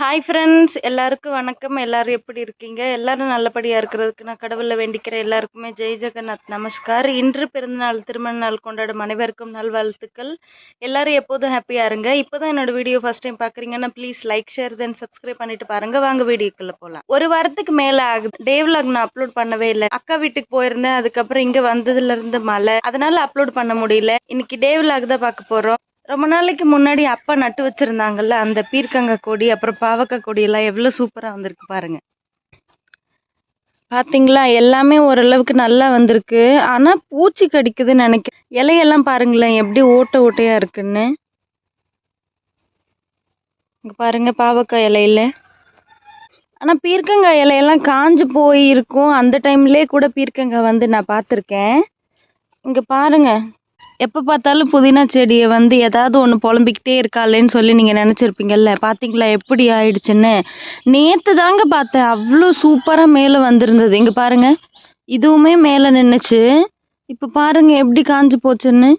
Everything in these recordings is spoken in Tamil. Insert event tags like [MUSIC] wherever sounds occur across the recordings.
ஹாய் ஃப்ரெண்ட்ஸ் எல்லாருக்கும் வணக்கம். எல்லாரும் எப்படி இருக்கீங்க? எல்லாரும் நல்லபடியாக இருக்கிறதுக்கு நான் கடவுளில் வேண்டிக்கிற எல்லாருக்குமே ஜெய் ஜெகநாத். நமஸ்கார். இன்று பிறந்தநாள் திருமண நாள் கொண்டாடும் அனைவருக்கும் நல்வாழ்த்துக்கள். எல்லாரும் எப்போதும் ஹாப்பியாக இருங்க. இப்போ தான் என்னோட வீடியோ ஃபஸ்ட் டைம் பார்க்குறீங்கன்னா please like share then subscribe பண்ணிட்டு பாருங்க. வாங்க வீடியோக்குள்ளே போகலாம் ஒரு வாரத்துக்கு மேலே ஆகுது. டே விலாக் நான் அப்லோட் பண்ணவே இல்லை. அக்கா வீட்டுக்கு போயிருந்தேன். அதுக்கப்புறம் இங்கே வந்ததுலேருந்து மழை. அதனால அப்லோட் பண்ண முடியல. இன்னைக்கு டே விலாக் தான் பார்க்க போகிறோம் ரொம்ப நாளைக்கு முன்னாடி அப்பா நட்டு வச்சிருந்தாங்கல்ல அந்த பீர்க்கங்காய் கொடி அப்புறம் பாவக்காய் கொடியெல்லாம் எவ்வளோ சூப்பராக வந்திருக்கு பாருங்க. பார்த்தீங்களா எல்லாமே ஓரளவுக்கு நல்லா வந்திருக்கு. ஆனால் பூச்சி கடிக்குதுன்னு நினைக்கிறேன். இலையெல்லாம் பாருங்களேன் எப்படி ஓட்டை ஓட்டையாக இருக்குன்னு. இங்கே பாருங்கள் பாவக்காய் இலையில. ஆனால் பீர்க்கங்காய் இலையெல்லாம் காஞ்சு போய் இருக்கும் அந்த டைம்லேயே கூட பீர்க்கங்காய் வந்து நான் பார்த்துருக்கேன். இங்கே பாருங்க எப்போ பார்த்தாலும் புதினா செடியை வந்து ஏதாவது ஒன்று புலம்பிக்கிட்டே இருக்காளேன்னு சொல்லி நீங்கள் நினச்சிருப்பீங்கல்ல? பார்த்தீங்களா எப்படி ஆயிடுச்சுன்னு? நேற்று தாங்க பார்த்தேன். அவ்வளோ சூப்பராக மேலே வந்திருந்தது. இங்கே பாருங்கள் இதுவுமே மேலே நின்றுச்சு இப்போ பாருங்கள் எப்படி காஞ்சு போச்சுன்னு.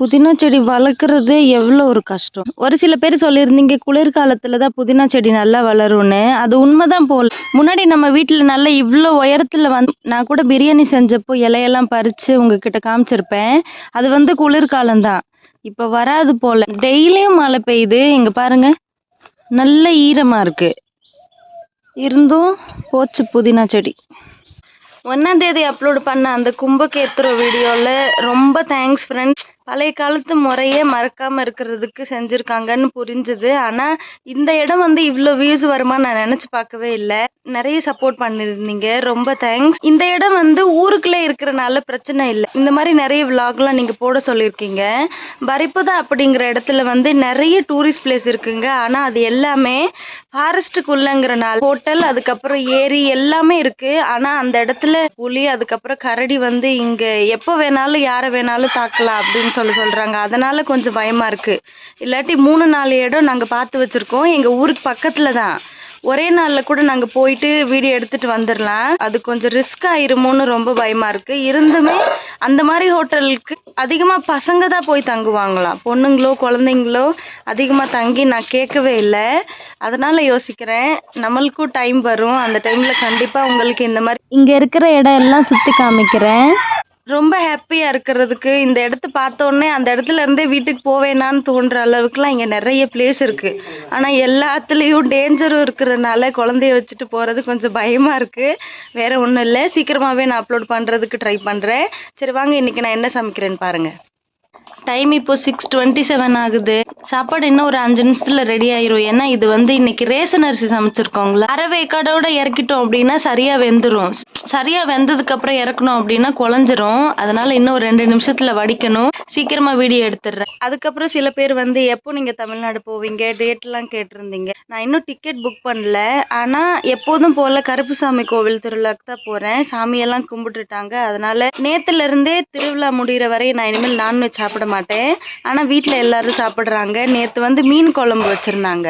புதினா செடி வளர்க்குறது எவ்வளோ ஒரு கஷ்டம். ஒரு சில பேர் சொல்லியிருந்தீங்க குளிர்காலத்தில் தான் புதினா செடி நல்லா வளரும்னு. அது உண்மைதான் போல். முன்னாடி நம்ம வீட்டில் நல்லா இவ்வளோ உயரத்தில் வந்து நான் கூட பிரியாணி செஞ்சப்போ இலையெல்லாம் பறித்து உங்ககிட்ட காமிச்சிருப்பேன். அது வந்து குளிர்காலம்தான். இப்போ வராது போல். டெய்லியும் மழை பெய்யுது. இங்கே பாருங்க. நல்ல ஈரமாக இருக்குது இருந்தும் போச்சு புதினா செடி. ஒன்றாந்தேதி அப்லோடு பண்ண அந்த கும்பகேத்துற வீடியோவில் ரொம்ப தேங்க்ஸ் ஃப்ரெண்ட்ஸ் பழைய காலத்து முறையே மறக்காமல் இருக்கிறதுக்கு செஞ்சுருக்காங்கன்னு புரிஞ்சுது. ஆனால் இந்த இடம் வந்து இவ்வளோ வியூஸ் வருமா நான் நினச்சி பார்க்கவே இல்லை. நிறைய சப்போர்ட் பண்ணியிருந்தீங்க. ரொம்ப தேங்க்ஸ் இந்த இடம் வந்து ஊருக்குள்ளே இருக்கிறனால பிரச்சனை இல்லை. இந்த மாதிரி நிறைய விலாக்லாம் நீங்கள் போட சொல்லியிருக்கீங்க. பரிப்பதா அப்படிங்கிற இடத்துல வந்து நிறைய டூரிஸ்ட் பிளேஸ் இருக்குங்க. ஆனால் அது எல்லாமே ஃபாரஸ்ட்டுக்குள்ளங்கிறனால ஹோட்டல் அதுக்கப்புறம் ஏரி எல்லாமே இருக்கு. ஆனால் அந்த இடத்துல புலி அதுக்கப்புறம் கரடி வந்து இங்கே எப்போ வேணாலும் யாரை வேணாலும் தாக்கலாம் அப்படின்னு சொல்லி சொல்கிறாங்க அதனால் கொஞ்சம் பயமாக இருக்குது இல்லாட்டி மூணு நாலு இடம் நாங்கள் பார்த்து வச்சுருக்கோம். எங்கள் ஊருக்கு பக்கத்தில் தான். ஒரே நாளில் கூட நாங்கள் போயிட்டு வீடியோ எடுத்துகிட்டு வந்துடலாம் அது கொஞ்சம் ரிஸ்க் ஆயிருமோன்னு ரொம்ப பயமாக இருக்குது இருந்துமே அந்த மாதிரி ஹோட்டலுக்கு அதிகமாக பசங்க தான் போய் தங்குவாங்களாம். பொண்ணுங்களோ குழந்தைங்களோ அதிகமாக தங்கி நான் கேட்கவே இல்லை. அதனால் யோசிக்கிறேன். நம்மளுக்கும் டைம் வரும். அந்த டைமில் கண்டிப்பாக உங்களுக்கு இந்த மாதிரி இங்கே இருக்கிற இடம் எல்லாம் சுற்றி காமிக்கிறேன். ரொம்ப ஹாப்பியாக இருக்கிறதுக்கு இந்த இடத்த பார்த்தோன்னே அந்த இடத்துல இருந்தே வீட்டுக்கு போவேனான்னு தோன்ற அளவுக்குலாம் இங்கே நிறைய பிளேஸ் இருக்குது ஆனால் எல்லாத்துலேயும் டேஞ்சரும் இருக்கிறதுனால குழந்தைய வச்சுட்டு போகிறது கொஞ்சம் பயமாக இருக்குது வேறு ஒன்றும் இல்லை. சீக்கிரமாகவே நான் அப்லோட் பண்ணுறதுக்கு ட்ரை பண்ணுறேன் சரி வாங்க இன்றைக்கி நான் என்ன சமைக்கிறேன்னு பாருங்கள் டைம் இப்போ சிக்ஸ் டுவெண்ட்டி செவன் ஆகுது. சாப்பாடு இன்னும் ஒரு அஞ்சு நிமிஷத்துல ரெடி ஆயிரும். ஏன்னா இது வந்து இன்னைக்கு ரேசன் அரிசி சமைச்சிருக்கோங்களா அரவேக்காடோட இறக்கிட்டோம் அப்படின்னா சரியா வெந்துடும் சரியா வெந்ததுக்கு அப்புறம் இறக்கணும் அப்படின்னா குழஞ்சிரும். அதனால இன்னும் ஒரு ரெண்டு நிமிஷத்துல வடிக்கணும். சீக்கிரமா வீடியோ எடுத்துடுறேன். அதுக்கப்புறம் சில பேர் வந்து எப்போ நீங்க தமிழ்நாடு போவீங்க? டேட்லாம் கேட்டிருந்தீங்க. நான் இன்னும் டிக்கெட் புக் பண்ணல. ஆனா எப்போதும் போல கருப்புசாமி கோவில் திருவிழாக்கு தான் போறேன். சாமியெல்லாம் கும்பிட்டுட்டாங்க. அதனால நேத்துல இருந்தே திருவிழா முடிகிற வரை நான் இனிமேல் நான்வெஜ் சாப்பிட மாட்டேன். ஆனால் வீட்டில் எல்லாரும் சாப்பிட்றாங்க. நேற்று வந்து மீன் குழம்பு வச்சிருந்தாங்க.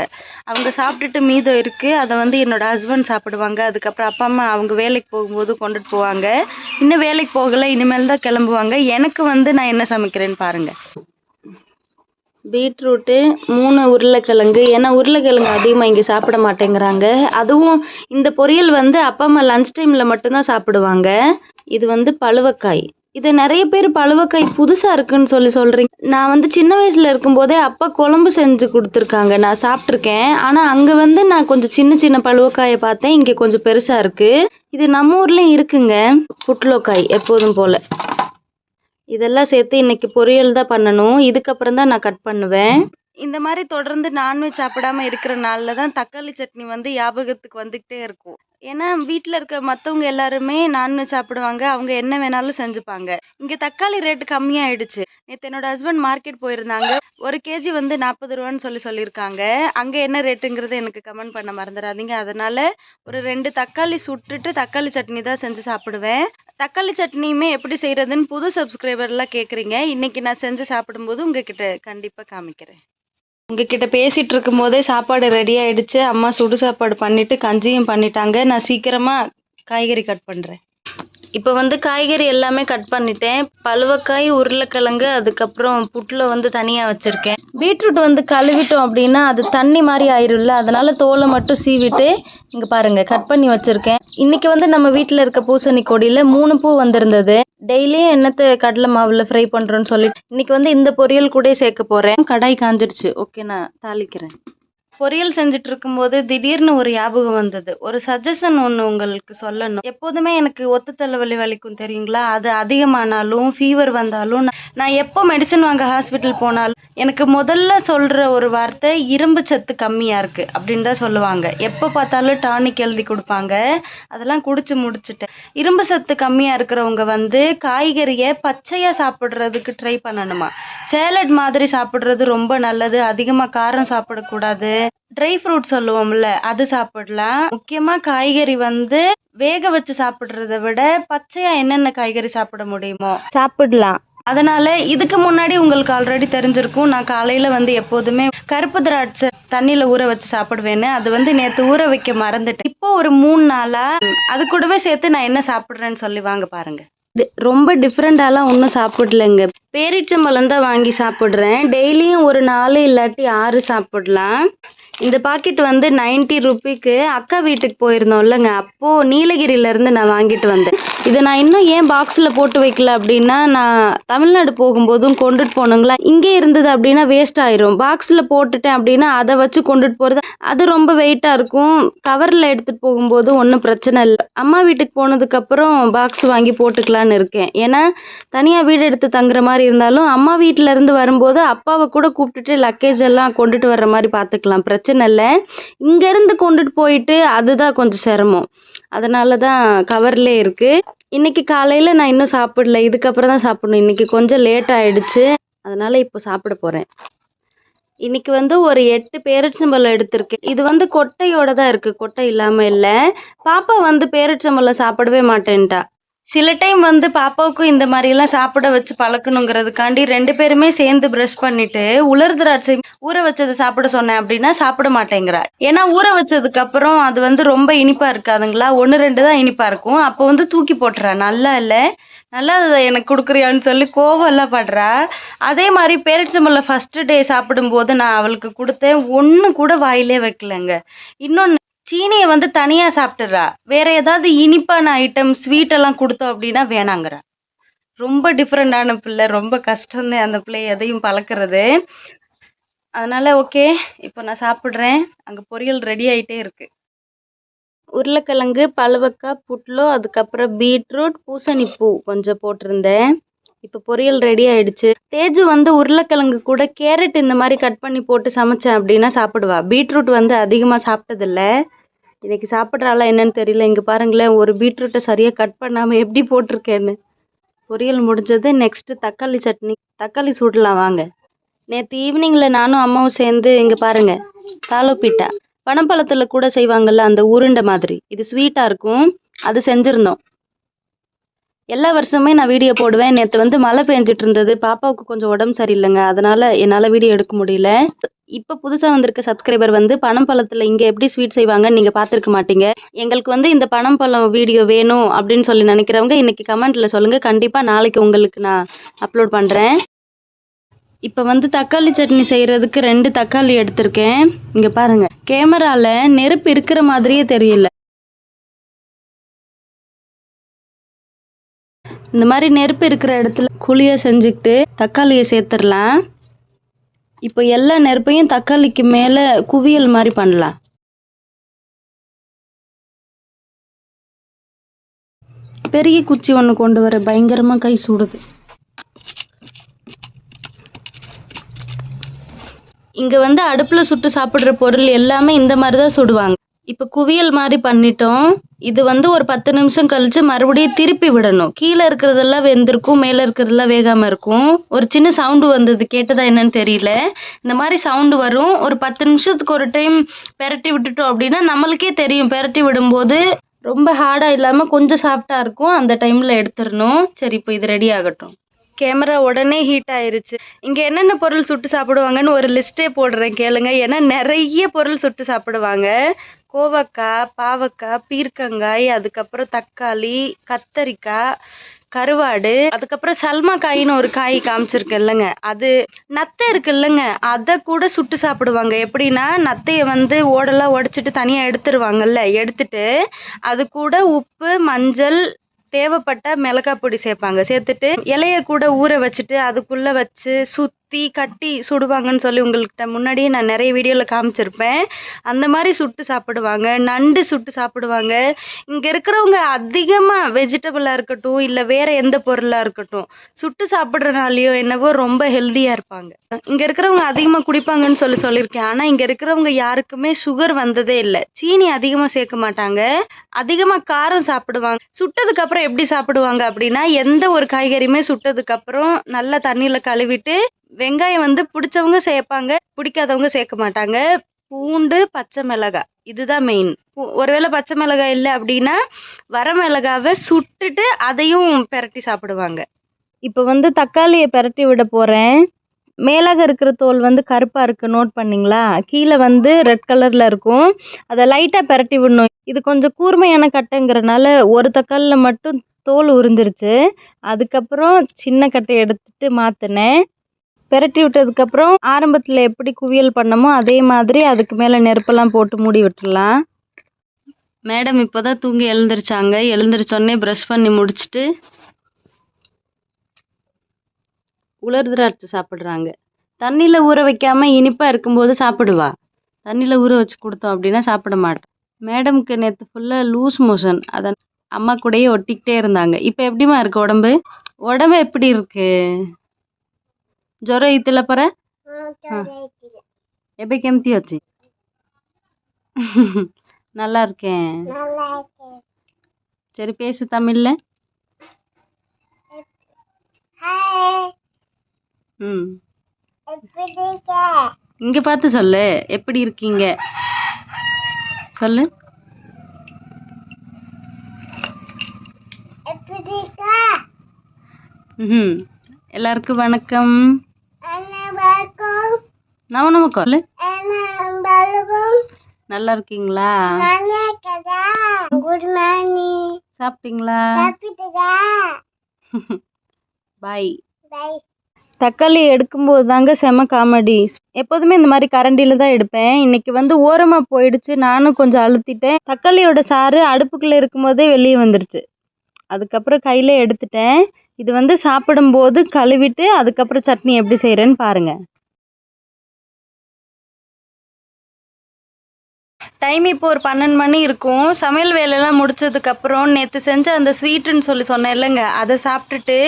அவங்க சாப்பிட்டுட்டு மீதம் இருக்குது அதை வந்து என்னோட ஹஸ்பண்ட் சாப்பிடுவாங்க. அதுக்கப்புறம் அப்பா அம்மா அவங்க வேலைக்கு போகும்போது கொண்டுட்டு போவாங்க. இன்னும் வேலைக்கு போகலை. இனிமேல் தான் கிளம்புவாங்க. எனக்கு வந்து நான் என்ன சமைக்கிறேன்னு பாருங்கள் பீட்ரூட்டு மூணு உருளைக்கிழங்கு. ஏன்னா உருளைக்கிழங்கு அதிகமாக இங்கே சாப்பிட மாட்டேங்கிறாங்க. அதுவும் இந்த பொரியல் வந்து அப்பா அம்மா லஞ்ச் டைமில் மட்டும்தான் சாப்பிடுவாங்க. இது வந்து பழுவக்காய். இதை நிறைய பேர் பழுவக்காய் புதுசாக இருக்குன்னு சொல்லி சொல்கிறீங்க நான் வந்து சின்ன வயசில் இருக்கும்போதே அப்பா குழம்பு செஞ்சு கொடுத்துருக்காங்க. நான் சாப்பிட்ருக்கேன் ஆனால் அங்கே வந்து நான் கொஞ்சம் சின்ன சின்ன பழுவக்காயை பார்த்தேன். இங்கே கொஞ்சம் பெருசாக இருக்குது இது நம்ம ஊர்லேயும் இருக்குங்க. புட்லோக்காய் எப்போதும் போல். இதெல்லாம் சேர்த்து இன்றைக்கி பொரியல் தான் பண்ணணும். இதுக்கப்புறம் தான் நான் கட் பண்ணுவேன். இந்த மாதிரி தொடர்ந்து நான்வெஜ் சாப்பிடாம இருக்கிற நாளில் தான் தக்காளி சட்னி வந்து ஞாபகத்துக்கு வந்துக்கிட்டே இருக்கும். ஏன்னா வீட்டில் இருக்க மற்றவங்க எல்லாருமே நான்வெஜ் சாப்பிடுவாங்க. அவங்க என்ன வேணாலும் செஞ்சுப்பாங்க. இங்கே தக்காளி ரேட்டு கம்மியாயிடுச்சு. நேற்று என்னோட ஹஸ்பண்ட் மார்க்கெட் போயிருந்தாங்க. ஒரு கேஜி வந்து நாற்பது ரூபான்னு சொல்லி சொல்லியிருக்காங்க. அங்கே என்ன ரேட்டுங்கிறது எனக்கு கமெண்ட் பண்ண மறந்துடாதீங்க. அதனால ஒரு ரெண்டு தக்காளி சுட்டுட்டு தக்காளி சட்னி தான் செஞ்சு சாப்பிடுவேன். தக்காளி சட்னியுமே எப்படி செய்கிறதுன்னு புது சப்ஸ்கிரைபர்லாம் கேட்குறீங்க இன்னைக்கு நான் செஞ்சு சாப்பிடும்போது உங்ககிட்ட கண்டிப்பாக காமிக்கிறேன். உங்ககிட்ட பேசிட்டு இருக்கும் போதே சாப்பாடு ரெடி ஆயிடுச்சு. அம்மா சுடு சாப்பாடு பண்ணிட்டு கஞ்சியும் பண்ணிட்டாங்க. நான் சீக்கிரமா காய்கறி கட் பண்றேன். இப்போ வந்து காய்கறி எல்லாமே கட் பண்ணிட்டேன். பழுவக்காய் உருளைக்கிழங்கு அதுக்கப்புறம் புட்டில் வந்து தனியாக வச்சுருக்கேன். பீட்ரூட் வந்து கழுவிட்டோம் அப்படின்னா அது தண்ணி மாதிரி ஆயிரும்ல அதனால் தோலை மட்டும் சீவிட்டு இங்கே பாருங்க கட் பண்ணி வச்சுருக்கேன். இன்னைக்கு வந்து நம்ம வீட்டில் இருக்க பூசணி கொடியில் மூணு பூ வந்திருந்தது. டெய்லியும் என்னத்தை கடலை மாவில் ஃப்ரை பண்ணுறோன்னு சொல்லிட்டு இன்னைக்கு வந்து இந்த பொரியல் கூட சேர்க்க போகிறேன் கடாய் காஞ்சிருச்சு. ஓகே நான் தாளிக்கிறேன். பொரியல் செஞ்சுட்டு இருக்கும்போது திடீர்னு ஒரு ஞாபகம் வந்தது. ஒரு சஜஷன் ஒன்று உங்களுக்கு சொல்லணும். எப்போதுமே எனக்கு ஒத்து தலைவலி வலிக்கும் தெரியுங்களா? அது அதிகமானாலும் ஃபீவர் வந்தாலும் நான் நான் எப்போ மெடிசன் வாங்க ஹாஸ்பிட்டல் போனாலும் எனக்கு முதல்ல சொல்கிற ஒரு வார்த்தை இரும்பு சத்து கம்மியாக இருக்குது அப்படின்னு தான் சொல்லுவாங்க. எப்போ பார்த்தாலும் டானிக் எழுதி கொடுப்பாங்க. அதெல்லாம் குடிச்சு முடிச்சுட்டேன். இரும்பு சத்து கம்மியாக இருக்கிறவங்க வந்து காய்கறியை பச்சையாக சாப்பிட்றதுக்கு ட்ரை பண்ணணுமா? சேலட் மாதிரி சாப்பிட்றது ரொம்ப நல்லது. அதிகமாக காரம் சாப்பிடக்கூடாது. ட்ரை ஃப்ரூட் சொல்லுவோம்ல அது சாப்பிடலாம். முக்கியமாக காய்கறி வந்து வேக வச்சு சாப்பிட்றத விட பச்சையா என்னென்ன காய்கறி சாப்பிட முடியுமோ? சாப்பிடலாம். அதனால இதுக்கு முன்னாடி உங்களுக்கு ஆல்ரெடி தெரிஞ்சிருக்கும். நான் காலையில வந்து எப்போதுமே கருப்பு திராட்சை தண்ணியில ஊற வச்சு சாப்பிடுவேன்னு. அது வந்து நேத்து ஊற வைக்க மறந்துட்டேன். இப்போ ஒரு மூணு நாளா அது கூடவே சேர்த்து நான் என்ன சாப்பிட்றேன்னு சொல்லி வாங்க பாருங்க. ரொம்ப டிஃப்ரெண்டாலாம் ஒன்றும் சாப்பிடலங்க. பேரிச்சம்பழம் தான் வாங்கி சாப்பிட்றேன். டெய்லியும் ஒரு நாலு இல்லாட்டி ஆறு சாப்பிடலாம். இந்த பாக்கெட் வந்து நைன்ட்டி ருபிக்கு அக்கா வீட்டுக்கு போயிருந்தோம்லங்க. அப்போது நீலகிரியிலேருந்து நான் வாங்கிட்டு வந்தேன். இதை நான் இன்னும் ஏன் பாக்ஸில் போட்டு வைக்கல அப்படின்னா நான் தமிழ்நாடு போகும்போதும் கொண்டுட்டு போனோங்களா இங்கே இருந்தது அப்படின்னா வேஸ்ட் ஆயிரும். பாக்ஸில் போட்டுட்டேன் அப்படின்னா அதை வச்சு கொண்டுட்டு போகிறது அது ரொம்ப வெயிட்டாக இருக்கும். கவரில் எடுத்துகிட்டு போகும்போது ஒன்றும் பிரச்சனை இல்லை. அம்மா வீட்டுக்கு போனதுக்கப்புறம் பாக்ஸ் வாங்கி போட்டுக்கலான்னு இருக்கேன். ஏன்னா தனியாக வீடு எடுத்து தங்குற மாதிரி இருந்தாலும் அம்மா வீட்டிலேருந்து வரும்போது அப்பாவை கூட கூப்பிட்டுட்டு லக்கேஜ் எல்லாம் கொண்டுட்டு வர்ற மாதிரி பார்த்துக்கலாம் பிரச்சனை பிரச்சனை இல்லை. இங்கேருந்து கொண்டுட்டு போயிட்டு அதுதான் கொஞ்சம் சிரமம். அதனால தான் கவர்லேயே இருக்குது இன்னைக்கு காலையில் நான் இன்னும் சாப்பிடல. இதுக்கப்புறம் தான் சாப்பிடணும். இன்னைக்கு கொஞ்சம் லேட் ஆகிடுச்சு அதனால இப்போ சாப்பிட போகிறேன் இன்னைக்கு வந்து ஒரு எட்டு பேரிச்சம்பழம் எடுத்திருக்கேன். இது வந்து கொட்டையோட தான் இருக்குது கொட்டை இல்லாமல் இல்லை. பாப்பா வந்து பேரிச்சம்பழம் சாப்பிடவே மாட்டேன்ட்டா. சில டைம் வந்து பாப்பாவுக்கும் இந்த மாதிரிலாம் சாப்பிட வச்சு பழக்கணுங்கிறதுக்காண்டி ரெண்டு பேருமே சேர்ந்து ப்ரஷ் பண்ணிட்டு உலர் திராட்சை ஊற வச்சது சாப்பிட சொன்னேன் அப்படின்னா சாப்பிட மாட்டேங்கிறா. ஏன்னா ஊற வச்சதுக்கு அப்புறம் அது வந்து ரொம்ப இனிப்பா இருக்காதுங்களா? ஒன்று ரெண்டு தான் இனிப்பா இருக்கும். அப்போ வந்து தூக்கி போட்டுறா. நல்லா இல்லை. நல்லா அதை எனக்கு கொடுக்குறியான்னு சொல்லி கோவம் படுறா. அதே மாதிரி பேரிச்சம்பழம் ஃபஸ்ட்டு டே சாப்பிடும்போது நான் அவளுக்கு கொடுத்தேன். ஒன்று கூட வாயிலே வைக்கலங்க. இன்னொன்று சீனியை வந்து தனியாக சாப்பிட்டுறா. வேற ஏதாவது இனிப்பான ஐட்டம் ஸ்வீட் எல்லாம் கொடுத்தோம் அப்படின்னா வேணாங்கிறா. ரொம்ப டிஃப்ரெண்டான பிள்ளை ரொம்ப கஷ்டம்தான் அந்த பிள்ளை எதையும் பழக்கிறது. அதனால ஓகே இப்போ நான் சாப்பிட்றேன். அங்கே பொரியல் ரெடி ஆயிட்டே இருக்கு. உருளைக்கிழங்கு பழுவக்காய் புட்லோ அதுக்கப்புறம் பீட்ரூட் பூசணிப்பூ கொஞ்சம் போட்டிருந்தேன். இப்போ பொரியல் ரெடி ஆயிடுச்சு. தேஜு வந்து உருளைக்கிழங்கு கூட கேரட் இந்த மாதிரி கட் பண்ணி போட்டு சமைச்சேன் அப்படின்னா சாப்பிடுவா. பீட்ரூட் வந்து அதிகமாக சாப்பிட்டதில்ல. இன்னைக்கு சாப்பிட்றாளா என்னன்னு தெரியல. இங்கே பாருங்களேன் ஒரு பீட்ரூட்டை சரியாக கட் பண்ணாமல் எப்படி போட்டிருக்கேன்னு. பொரியல் முடிஞ்சது நெக்ஸ்ட்டு தக்காளி சட்னி தக்காளி சுடலாம் வாங்க. நேற்று ஈவினிங்கில் நானும் அம்மாவும் சேர்ந்து இங்கே பாருங்கள் தாலோப்பிட்டா பனம்பழத்தில் கூட செய்வாங்கள்ல அந்த உருண்டை மாதிரி. இது ஸ்வீட்டாக இருக்கும். அது செஞ்சுருந்தோம். எல்லா வருஷமே நான் வீடியோ போடுவேன். நேற்று வந்து மழை பெஞ்சிட்டு இருந்தது. பாப்பாவுக்கு கொஞ்சம் உடம்பு சரியில்லைங்க. அதனால் என்னால் வீடியோ எடுக்க முடியல. இப்போ புதுசாக வந்திருக்க சப்ஸ்கிரைபர் வந்து பனம்பழத்தில் இங்கே எப்படி ஸ்வீட் செய்வாங்கன்னு நீங்கள் பார்த்துருக்க மாட்டீங்க. எங்களுக்கு வந்து இந்த பனம்பழம் வீடியோ வேணும் அப்படின்னு சொல்லி நினைக்கிறவங்க இன்னைக்கு கமெண்ட்டில் சொல்லுங்கள் கண்டிப்பாக நாளைக்கு உங்களுக்கு நான் அப்லோட் பண்ணுறேன் இப்போ வந்து தக்காளி சட்னி செய்கிறதுக்கு ரெண்டு தக்காளி எடுத்திருக்கேன். இங்கே பாருங்கள் கேமராவில் நெருப்பு இருக்கிற மாதிரியே தெரியல. இந்த மாதிரி நெருப்பு இருக்கிற இடத்துல குழியை செஞ்சுக்கிட்டு தக்காளியை சேர்த்துடலாம். இப்போ எல்லா நெருப்பையும் தக்காளிக்கு மேலே குவியல் மாதிரி பண்ணலாம். பெரிய குச்சி ஒன்று கொண்டு வர பயங்கரமாக கை சுடுது. இங்கே வந்து அடுப்பில் சுட்டு சாப்பிட்ற பொருள் எல்லாமே இந்த மாதிரி தான் சுடுவாங்க. இப்போ குவியல் மாதிரி பண்ணிட்டோம். இது வந்து ஒரு பத்து நிமிஷம் கழிச்சு மறுபடியும் திருப்பி விடணும். கீழே இருக்கிறதெல்லாம் வெந்திருக்கும் மேலே இருக்கிறதெல்லாம் வேகாமல் இருக்கும். ஒரு சின்ன சவுண்டு வந்தது கேட்டதா என்னன்னு தெரியல. இந்த மாதிரி சவுண்டு வரும். ஒரு பத்து நிமிஷத்துக்கு ஒரு டைம் பெரட்டி விட்டுட்டோம் அப்படின்னா நம்மளுக்கே தெரியும். பெரட்டி விடும்போது ரொம்ப ஹார்டாக இல்லாமல் கொஞ்சம் சாஃப்டாக இருக்கும். அந்த டைமில் எடுத்துடணும். சரி இப்போ இது ரெடி ஆகட்டும். கேமரா உடனே ஹீட் ஆயிருச்சு. இங்கே என்னென்ன பொருள் சுட்டு சாப்பிடுவாங்கன்னு ஒரு லிஸ்ட்டே போடுறேன் கேளுங்க. ஏன்னா நிறைய பொருள் சுட்டு சாப்பிடுவாங்க. கோவக்காய் பாவக்காய் பீர்க்கங்காய் அதுக்கப்புறம் தக்காளி கத்தரிக்காய் கருவாடு அதுக்கப்புறம் சல்மா காயின்னு ஒரு காய் காமிச்சிருக்கேன் இல்லைங்க அது நத்தை இருக்கு இல்லைங்க அதை கூட சுட்டு சாப்பிடுவாங்க. எப்படின்னா நத்தையை வந்து ஓடெல்லாம் உடச்சிட்டு தனியாக எடுத்துருவாங்கல்ல எடுத்துட்டு அது கூட உப்பு மஞ்சள் தேவைப்பட்ட மிளகாய் பொடி சேர்ப்பாங்க. சேர்த்துட்டு இலைய கூட ஊற வச்சுட்டு அதுக்குள்ளே வச்சு தீ கட்டி சுடுவாங்கன்னு சொல்லி உங்கள்கிட்ட முன்னாடியே நான் நிறைய வீடியோவில் காமிச்சிருப்பேன். அந்த மாதிரி சுட்டு சாப்பிடுவாங்க நண்டு சுட்டு சாப்பிடுவாங்க. இங்கே இருக்கிறவங்க அதிகமாக வெஜிடபிளாக இருக்கட்டும் இல்லை வேறு எந்த பொருளாக இருக்கட்டும் சுட்டு சாப்பிட்றனாலையோ என்னவோ ரொம்ப ஹெல்த்தியாக இருப்பாங்க. இங்கே இருக்கிறவங்க அதிகமாக குடிப்பாங்கன்னு சொல்லி சொல்லியிருக்கேன். ஆனால் இங்கே இருக்கிறவங்க யாருக்குமே சுகர் வந்ததே இல்லை. சீனி அதிகமாக சேர்க்க மாட்டாங்க. அதிகமாக காரம் சாப்பிடுவாங்க. சுட்டதுக்கப்புறம் எப்படி சாப்பிடுவாங்க அப்படின்னா எந்த ஒரு காய்கறியுமே சுட்டதுக்கப்புறம் நல்லா தண்ணியில் கழுவிட்டு வெங்காயம் வந்து பிடிச்சவங்க சேர்ப்பாங்க பிடிக்காதவங்க சேர்க்க மாட்டாங்க. பூண்டு பச்சை மிளகாய். இதுதான் மெயின் ஒருவேளை பச்சை மிளகாய் இல்லை அப்படின்னா வர மிளகாவை சுட்டுட்டு அதையும் பெரட்டி சாப்பிடுவாங்க. இப்போ வந்து தக்காளியை பெரட்டி விட போகிறேன் மேலாக இருக்கிற தோல் வந்து கருப்பாக இருக்குது நோட் பண்ணிங்களா? கீழே வந்து ரெட் கலரில் இருக்கும். அதை லைட்டாக பெரட்டி விடணும். இது கொஞ்சம் கூர்மையான கட்டைங்கிறனால ஒரு தக்காளியில் மட்டும் தோல் உறிஞ்சிருச்சு. அதுக்கப்புறம் சின்ன கட்டை எடுத்துட்டு மாற்றினேன் பெரட்டி விட்டதுக்கப்புறம் ஆரம்பத்தில் எப்படி குவியல் பண்ணமோ அதே மாதிரி அதுக்கு மேலே நெருப்பெல்லாம் போட்டு மூடி விட்டுடலாம் மேடம் இப்போ தான் தூங்கி எழுந்திரிச்சாங்க. எழுந்திரிச்சோடனே ப்ரஷ் பண்ணி முடிச்சுட்டு உலர் திராட்சை சாப்பிட்றாங்க. தண்ணியில் ஊற வைக்காமல் இனிப்பாக இருக்கும்போது சாப்பிடுவா. தண்ணியில் ஊற வச்சு கொடுத்தோம் அப்படின்னா சாப்பிட மாட்டேன் மேடம்க்கு நேற்று ஃபுல்லாக லூஸ் மோஷன் அதை அம்மா கூடயே ஒட்டிக்கிட்டே இருந்தாங்க. இப்போ எப்படிம்மா இருக்கு உடம்பு? உடம்பு எப்படி இருக்குது ଜ୍ୱର ହେଇଥିଲା ପରା ଏବେ କେମିତି ଅଛି நல்லா இருக்கேன் சரி பேசு தமிழ்ல ம் இங்க பார்த்து சொல்லு எப்படி இருக்கீங்க சொல்லு ம் எல்லாருக்கும் வணக்கம் நமக்கு நல்லா இருக்கீங்களா? குட் மார்னிங் சாப்பிட்டீங்களா? பாய் பை [LAUGHS] தக்காளி எடுக்கும்போது தாங்க செம காமெடி எப்போதுமே இந்த மாதிரி கரண்டியில் தான் எடுப்பேன். இன்னைக்கு வந்து ஓரமாக போயிடுச்சு. நானும் கொஞ்சம் அழுத்திட்டேன். தக்காளியோட சாறு அடுப்புக்குள்ளே இருக்கும்போதே வெளியே வந்துருச்சு. அதுக்கப்புறம் கையில எடுத்துட்டேன். இது வந்து சாப்பிடும்போது கழுவிட்டு அதுக்கப்புறம் சட்னி எப்படி செய்கிறேன்னு பாருங்க. டைம் இப்போ ஒரு பன்னெண்டு மணி இருக்கும். சமையல் வேலையெல்லாம் முடிச்சதுக்கப்புறம் நேற்று செஞ்ச அந்த ஸ்வீட்டுன்னு சொல்லி சொன்னேன் இல்லைங்க அதை சாப்பிட்டுட்டு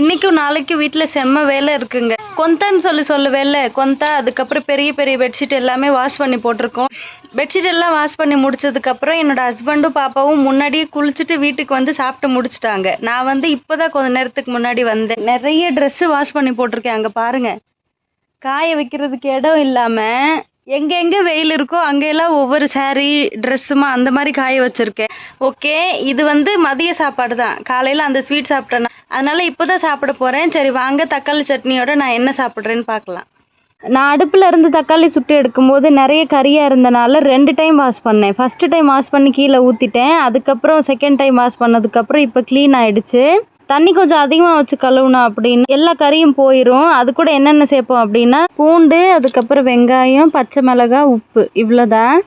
இன்றைக்கும் நாளைக்கு வீட்டில் செம்ம வேலை இருக்குங்க. கொந்தான்னு சொல்லி சொல்லுவேல கொந்தா அதுக்கப்புறம் பெரிய பெரிய பெட்ஷீட் எல்லாமே வாஷ் பண்ணி போட்டிருக்கோம். பெட்ஷீட் எல்லாம் வாஷ் பண்ணி முடிச்சதுக்கப்புறம் என்னோட ஹஸ்பண்டும் பாப்பாவும் முன்னாடியே குளிச்சுட்டு வீட்டுக்கு வந்து சாப்பிட்டு முடிச்சிட்டாங்க. நான் வந்து இப்போ தான் கொஞ்ச நேரத்துக்கு முன்னாடி வந்தேன். நிறைய ட்ரெஸ்ஸு வாஷ் பண்ணி போட்டிருக்கேன் அங்கே பாருங்க. காய வைக்கிறதுக்கு இடம் இல்லாமல் எங்கெங்கே வெயில் இருக்கோ அங்கெல்லாம் ஒவ்வொரு saree ட்ரெஸ்ஸுமா அந்த மாதிரி காய வச்சுருக்கேன். ஓகே இது வந்து மதிய சாப்பாடு தான். காலையில் அந்த ஸ்வீட் சாப்பிட்டேன்னா அதனால் இப்போ தான் சாப்பிட போகிறேன் சரி வாங்க தக்காளி சட்னியோட நான் என்ன சாப்பிட்றேன்னு பார்க்கலாம். நான் அடுப்பில் இருந்து தக்காளி சுட்டு எடுக்கும்போது நிறைய கறியாக இருந்தனால ரெண்டு டைம் வாஷ் பண்ணேன். ஃபஸ்ட்டு டைம் வாஷ் பண்ணி கீழே ஊற்றிட்டேன் அதுக்கப்புறம் செகண்ட் டைம் வாஷ் பண்ணதுக்கப்புறம் இப்போ க்ளீன் ஆகிடுச்சு தண்ணி கொஞ்சம் அதிகமாக வச்சு கழுவணும் அப்படின்னு எல்லா கறியும் போயிடும் அது கூட என்னென்ன சேர்ப்போம் அப்படின்னா பூண்டு அதுக்கப்புறம் வெங்காயம் பச்சை மிளகாய் உப்பு. இவ்வளோதான்.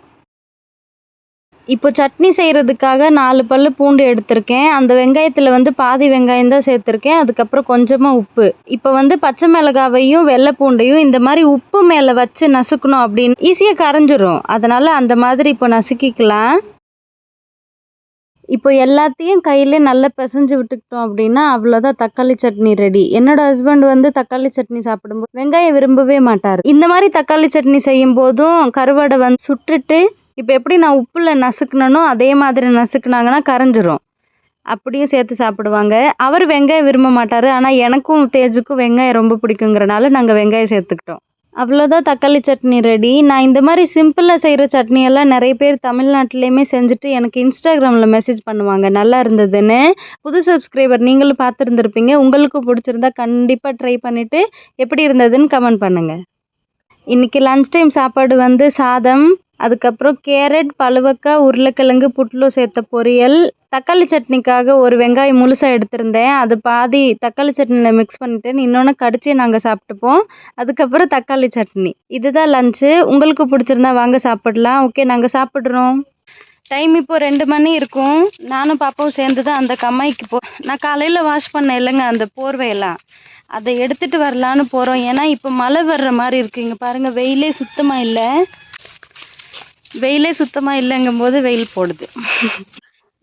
இப்போ சட்னி செய்கிறதுக்காக நாலு பல்லு பூண்டு எடுத்திருக்கேன். அந்த வெங்காயத்தில் வந்து பாதி வெங்காயம் தான் சேர்த்துருக்கேன். அதுக்கப்புறம் கொஞ்சமாக உப்பு. இப்போ வந்து பச்சை மிளகாவையும் வெள்ளை பூண்டையும் இந்த மாதிரி உப்பு மேலே வச்சு நசுக்கணும் அப்படின்னு. ஈஸியாக கரைஞ்சிரும். அதனால் அந்த மாதிரி இப்போ நசுக்கிக்கலாம். இப்போ எல்லாத்தையும் கையிலே நல்லா பிசைஞ்சு விட்டுக்கிட்டோம் அப்படின்னா அவ்வளோதான் தக்காளி சட்னி ரெடி என்னோட ஹஸ்பண்ட் வந்து தக்காளி சட்னி சாப்பிடும்போது வெங்காயம் விரும்பவே மாட்டார். இந்த மாதிரி தக்காளி சட்னி செய்யும் போதும் கருவாடை வந்து சுட்டுட்டு இப்போ எப்படி நான் உப்பில் நசுக்குனனோ அதே மாதிரி நசுக்குனாங்கன்னா கரைஞ்சிரும். அப்படியும் சேர்த்து சாப்பிடுவாங்க. அவர் வெங்காயம் விரும்ப மாட்டார். ஆனால் எனக்கும் தேஜுக்கும் வெங்காயம் ரொம்ப பிடிக்குங்கிறனால நாங்கள் வெங்காயம் சேர்த்துக்கிட்டோம். அவ்வளோதான் தக்காளி சட்னி ரெடி நான் இந்த மாதிரி சிம்பிளாக செய்கிற சட்னி எல்லாம் நிறைய பேர் தமிழ்நாட்டிலையுமே செஞ்சுட்டு எனக்கு இன்ஸ்டாகிராமில் மெசேஜ் பண்ணுவாங்க. நல்லா இருந்ததுன்னு. புது சப்ஸ்கிரைபர் நீங்களும் பார்த்துருந்துருப்பீங்க. உங்களுக்கும் பிடிச்சிருந்தா கண்டிப்பாக ட்ரை பண்ணிவிட்டு எப்படி இருந்ததுன்னு கமெண்ட் பண்ணுங்கள் இன்றைக்கி லன்ச் டைம் சாப்பாடு வந்து சாதம் அதுக்கப்புறம் கேரட் பழுவக்காய் உருளைக்கிழங்கு புட்லு சேர்த்த பொரியல் தக்காளி சட்னிக்காக ஒரு வெங்காயம் முழுசாக எடுத்திருந்தேன். அது பாதி தக்காளி சட்னியில் மிக்ஸ் பண்ணிட்டேன். இன்னொன்று கடிச்சு நாங்கள் சாப்பிட்டுப்போம். அதுக்கப்புறம் தக்காளி சட்னி. இதுதான் லஞ்சு உங்களுக்கு பிடிச்சிருந்தா வாங்க சாப்பிடலாம். ஓகே நாங்கள் சாப்பிட்றோம். டைம் இப்போ ரெண்டு மணி இருக்கும். நானும் பாப்பாவும் சேர்ந்து தான் அந்த கம்மாய்க்கு போ நான் காலையில் வாஷ் பண்ணேன் இல்லைங்க அந்த போர்வையெல்லாம். அதை எடுத்துகிட்டு வரலான்னு போகிறோம் ஏன்னா இப்போ மழை வர்ற மாதிரி இருக்குது இங்கே பாருங்கள் வெயிலே சுத்தமாக இல்லை. வெயிலே சுத்தமாக இல்லைங்கும்போது வெயில் போடுது.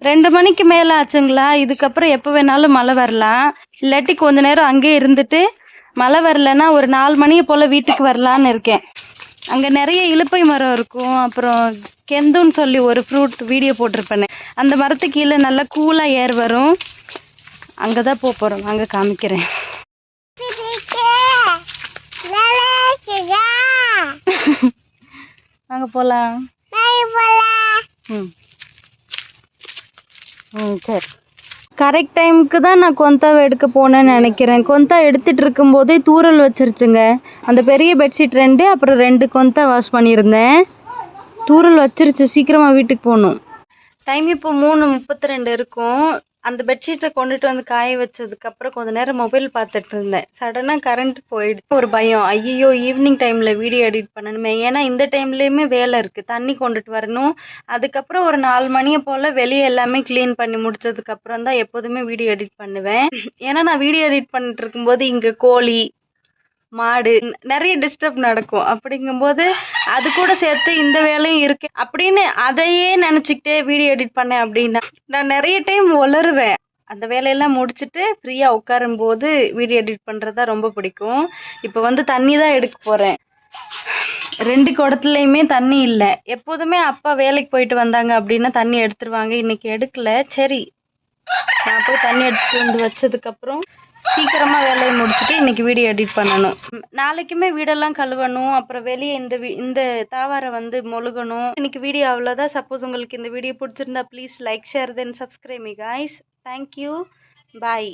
ரெண்டு மணிக்கு மேலே ஆச்சுங்களா? இதுக்கப்புறம் எப்போ வேணாலும் மழை வரலாம். இல்லாட்டி கொஞ்ச நேரம் அங்கேயே இருந்துட்டு மழை வரலன்னா ஒரு நாலு மணியை போல் வீட்டுக்கு வரலான்னு இருக்கேன். அங்கே நிறைய இலுப்பை மரம் இருக்கும். அப்புறம் கெந்துன்னு சொல்லி ஒரு ஃப்ரூட் வீடியோ போட்டிருப்பேனே. அந்த மரத்துக்கு கீழே நல்லா கூலாக ஏர் வரும். அங்கே தான் போக போகிறோம் அங்கே காமிக்கிறேன் வாங்க போகலாம் ம். ம் சரி. கரெக்ட் டைமுக்கு தான் நான் கொந்தாவை எடுக்க போனேன்னு நினைக்கிறேன். கொந்தா எடுத்துகிட்டு இருக்கும்போதே தூரல் வச்சிருச்சுங்க. அந்த பெரிய பெட்ஷீட் ரெண்டு அப்புறம் ரெண்டு கொந்தா வாஷ் பண்ணியிருந்தேன். தூரல் வச்சிருச்சு. சீக்கிரமாக வீட்டுக்கு போகணும். டைம் இப்போ மூணு முப்பத்தி ரெண்டு இருக்கும். அந்த பெட்ஷீட்டை கொண்டுட்டு வந்து காய வச்சதுக்கப்புறம் கொஞ்ச நேரம் மொபைல் பார்த்துட்டு இருந்தேன். சடனாக கரண்ட் போயிடுச்சு. ஒரு பயம். ஐயோ ஈவினிங் டைமில் வீடியோ எடிட் பண்ணணுமே. ஏன்னா இந்த டைம்லேயுமே வேலை இருக்குது தண்ணி கொண்டுட்டு வரணும். அதுக்கப்புறம் ஒரு நாலு மணியை போல் வெளியே எல்லாமே க்ளீன் பண்ணி முடிச்சதுக்கப்புறம் தான் எப்போதுமே வீடியோ எடிட் பண்ணுவேன். ஏன்னா நான் வீடியோ எடிட் பண்ணிட்டு இருக்கும்போது இங்கே கோழி மாடு நிறைய டிஸ்டர்ப் நடக்கும். அப்படிங்கும்போது அது கூட சேர்த்து இந்த வேலையும் இருக்கு. அப்படின்னு அதையே நினச்சிக்கிட்டே வீடியோ எடிட் பண்ணேன் அப்படின்னா நான் நிறைய டைம் உளருவேன் அந்த வேலையெல்லாம் முடிச்சுட்டு ஃப்ரீயாக உட்காரும்போது வீடியோ எடிட் பண்ணுறது தான் ரொம்ப பிடிக்கும். இப்போ வந்து தண்ணி தான் எடுக்க போகிறேன் ரெண்டு குடத்துலையுமே தண்ணி இல்லை. எப்போதுமே அப்பா வேலைக்கு போயிட்டு வந்தாங்க அப்படின்னா தண்ணி எடுத்துருவாங்க. இன்னைக்கு எடுக்கல. சரி நான் போய் தண்ணி எடுத்துட்டு வந்து வச்சதுக்கப்புறம் சீக்கிரமாக வேலையை முடிச்சுட்டு இன்றைக்கி வீடியோ எடிட் பண்ணணும். நாளைக்குமே வீடெல்லாம் கழுவணும் அப்புறம் வெளியே இந்த வீ இந்த தாவாரை வந்து மொழுகணும். இன்றைக்கி வீடியோ அவ்வளோதான் சப்போஸ் உங்களுக்கு இந்த வீடியோ பிடிச்சிருந்தா please like share then subscribe me guys thank you bye